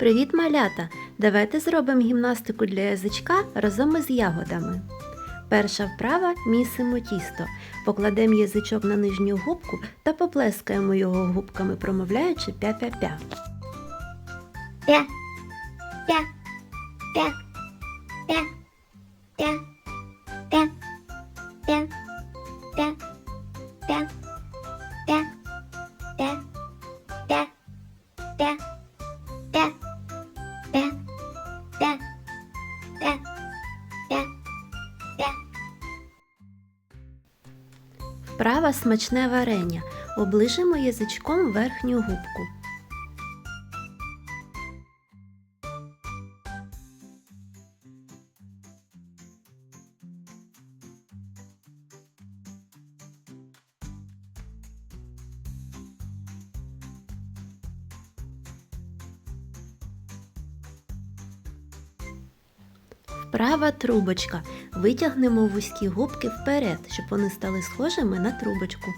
Привіт, малята! Давайте зробимо гімнастику для язичка разом із ягодами. Перша вправа місимо тісто. Покладемо язичок на нижню губку та поплескаємо його губками, промовляючи пя-пя-пя. пя, пя, пя, пя, пя, пя, пя, пя, пя, пя, пя, пя, пя, пя, Вправа смачне варення. Оближимо язичком верхню губку. Вправа трубочка. Витягнемо вузькі губки вперед, щоб вони стали схожими на трубочку.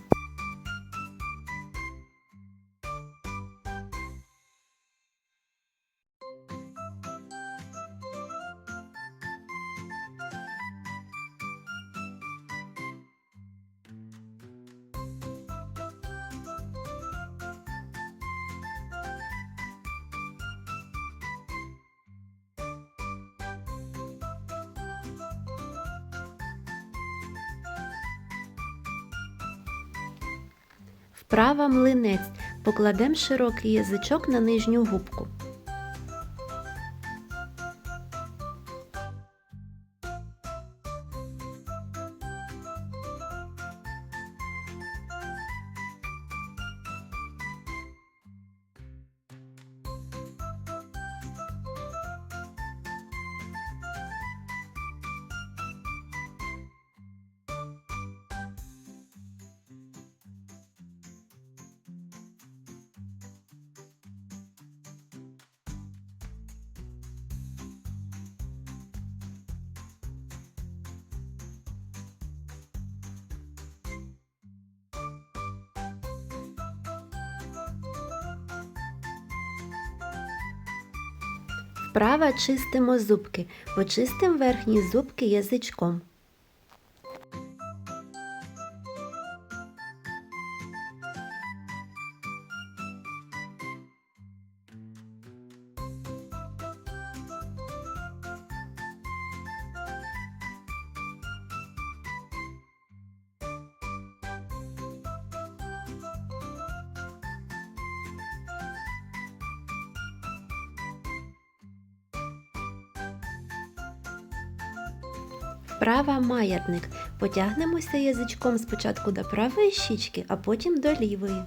Вправа млинець. Покладемо широкий язичок на нижню губку. Вправа чистимо зубки. Почистимо верхні зубки язичком. Вправа маятник. Потягнемося язичком спочатку до правої щічки, а потім до лівої.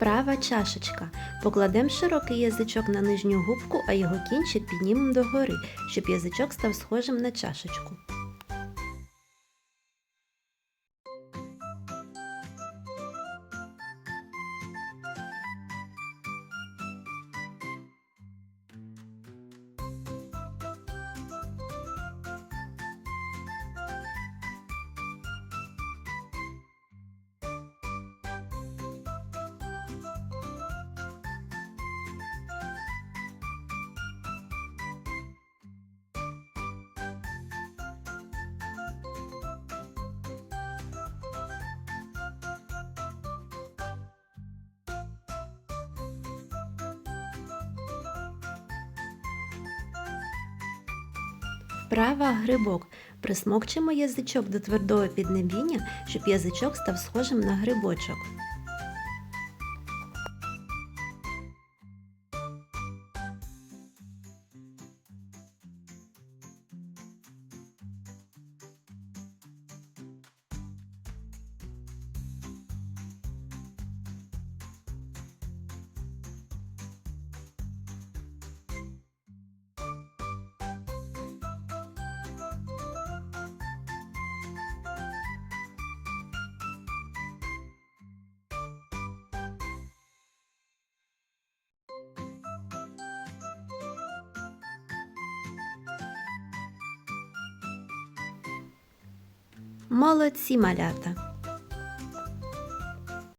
Вправа чашечка. Покладемо широкий язичок на нижню губку, а його кінчик піднімемо догори, щоб язичок став схожим на чашечку. Вправа грибок. Присмокчимо язичок до твердого піднебіння, щоб язичок став схожим на грибочок. Молодці малята!